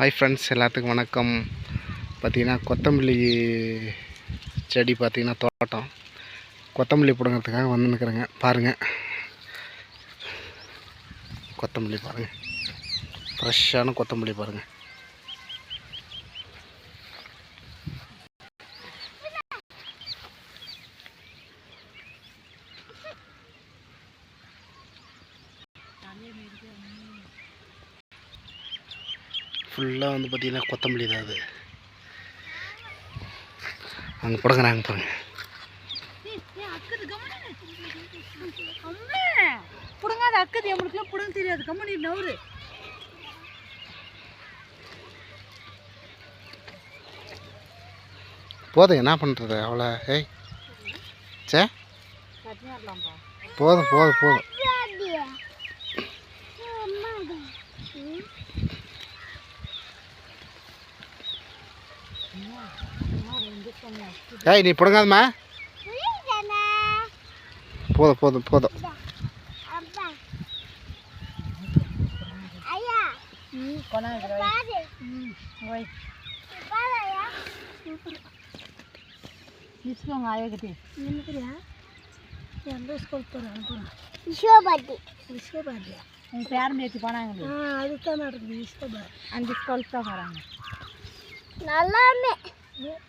Hi friends எல்லாத்துக்கும் வணக்கம். பார்த்தீங்கன்னா கொத்தமல்லி செடி பார்த்தீங்கன்னா தோட்டம். கொத்தமல்லி பிடுங்கிறதுக்காக வந்து நிற்கிறேங்க பாருங்கள் கொத்தமல்லி பாருங்கள் ஃப்ரெஷ்ஷான கொத்தமல்லி பாருங்கள் ஃபுல்லாக வந்து பார்த்தீங்கன்னா கொத்தமல்லி தான் அது. அங்கே பிடுங்குறாங்க பாருங்க புடுங்காத அக்குது. நம்மளுக்குலாம் புடுங்க தெரியாது. கம்மனி நவுரு போதும் என்ன பண்ணுறது அவ்வளோ ஏய். சே போதும் போதும் போதும். ஏய் நீ பிடுங்காதம்மா போதும் போதும் போதும் ம் கொண்டாந்து ம் ஓய் తీసుకోండి ఆయొకటి எந்த ஸ்கூல் போகிறாங்க போகிறாங்க விஸ்வபாட்டி விஸ்வபாரதியா உங்கள் பேரன் பேத்தி போனாங்க ஆ அதுதான் நடக்குது விஸ்வபாரதி அந்த ஸ்கூலுக்கு தான் போகிறாங்க நல்லாமே கட்டி எங்க போடுங்க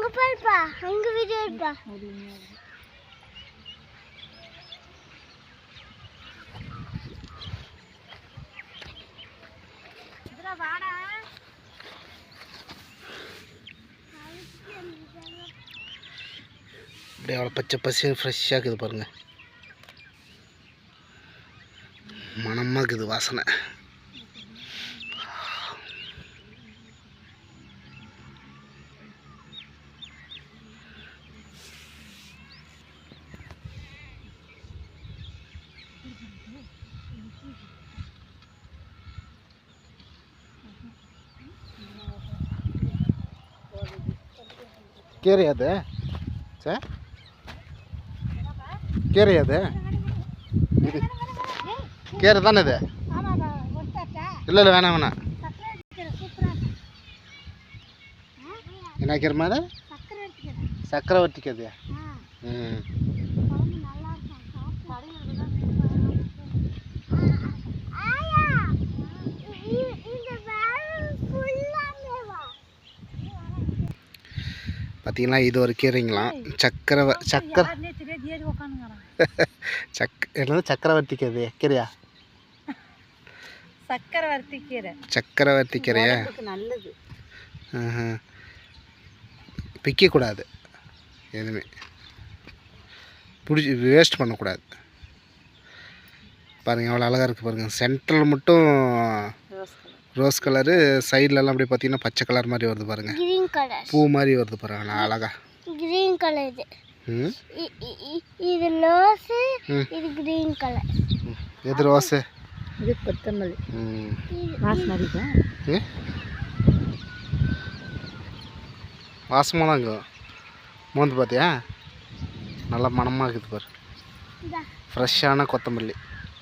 பாருப்பா அங்க வீடியோ எடுப்பா. அப்படியே அவ்வளோ பச்சை பசி ஃப்ரெஷ்ஷாக இருக்குது பாருங்கள் மனமாக இருக்குது வாசனை கீரை அது சே கீரை அது இது கீரை தானே இது ஆமாப்பா ஒட்டாச்சா இல்லை இல்லை வேணாம் வேணாம். என்ன கீரை மாதிரி சக்கரை எடுத்துக்கிறேன் சக்கரை வட்டிக்குது ஆ ம். பார்த்தீங்களா இது ஒரு கீரைங்களாம் சக்கரை சக்கரை சக் என்னது? சக்கரவர்த்தி கீரை கீரையா சக்கரவர்த்தி கீரை சக்கரவர்த்தி கீரையா நல்லது. பிக்கக்கூடாது எதுவுமே. பிடிச்சி வேஸ்ட் பண்ணக்கூடாது. பாருங்கள் எவ்வளோ அழகாக இருக்குது பாருங்கள் சென்டரில் மட்டும் ரோஸ் கலர் சைட்லலாம் அப்படியே பார்த்தீங்கன்னா பச்சை கலர் மாதிரி வருது பாருங்கள் கிரீன் கலர் பூ மாதிரி வருது பாருங்க அழகா. கிரீன் கலர் இது. இது ரோஸு. இது கிரீன் கலர் எது ரோஸு இது கொத்தமல்லி. ம். வாசனை அடிக்கும் ஏ? வாசமாக தான் இருக்கும் மோந்து பார்த்தியா நல்லா மணமாக இருக்குது பாரு. ஃப்ரெஷ்ஷான கொத்தமல்லி.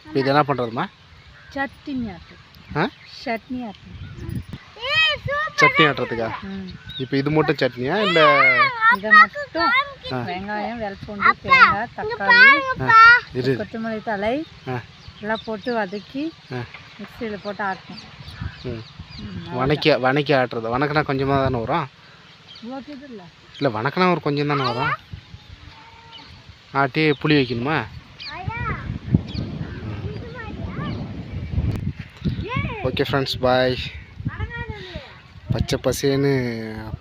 இப்போ இது என்ன பண்ணுறதுமா சட்னி சட்னி சட்னி ஆட்டுறதுக்கா இப்போ இது மட்டும் சட்னியா இல்லை? இதை மட்டும் வெங்காயம் வெள்ளைப்பூண்டு தேங்காய் தக்காளி கொத்தமல்லி தலை ஆ. எல்லாம் போட்டு வதக்கி ஆ. மிக்சியில் போட்டு ஆட்டணும். ம். வணக்கி வணக்கி ஆட்டுறது. வணக்கினா கொஞ்சமாக தானே வரும்? இல்லை வணக்கினா ஒரு கொஞ்சம் தானே வரும்? ஆட்டி புளி வைக்கணுமா? ஓகே ஃப்ரெண்ட்ஸ் பாய் பச்சை பசேன்னு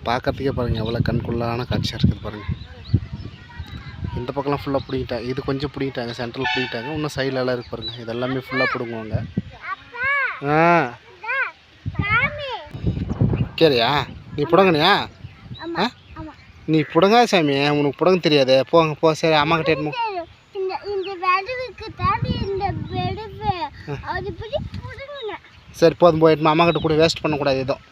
பார்க்கறதுக்கே பாருங்கள் எவ்வளோ கண்குள்ளான காட்சியாக இருக்குது பாருங்கள் இந்த பக்கம்லாம் ஃபுல்லாக பிடிக்கிட்டாங்க இது கொஞ்சம் பிடிக்கிட்டாங்க சென்ட்ரல் பிடிக்கிட்டாங்க இன்னும் சைடில் எல்லாம் இருக்கு பாருங்கள் இதெல்லாமே ஃபுல்லாக பிடுங்குவாங்க. ஆ. கேரியா நீ புடங்கனியா? ஆ? நீ புடங்கா சாமி உனக்கு புடங்க தெரியாது. போங்க போ சரி அம்மா கிட்ட. இந்த தாண்டி அது சரி போதும் போயிட்டு அம்மா கிட்ட கூட வேஸ்ட் பண்ணக்கூடாது எதுவும்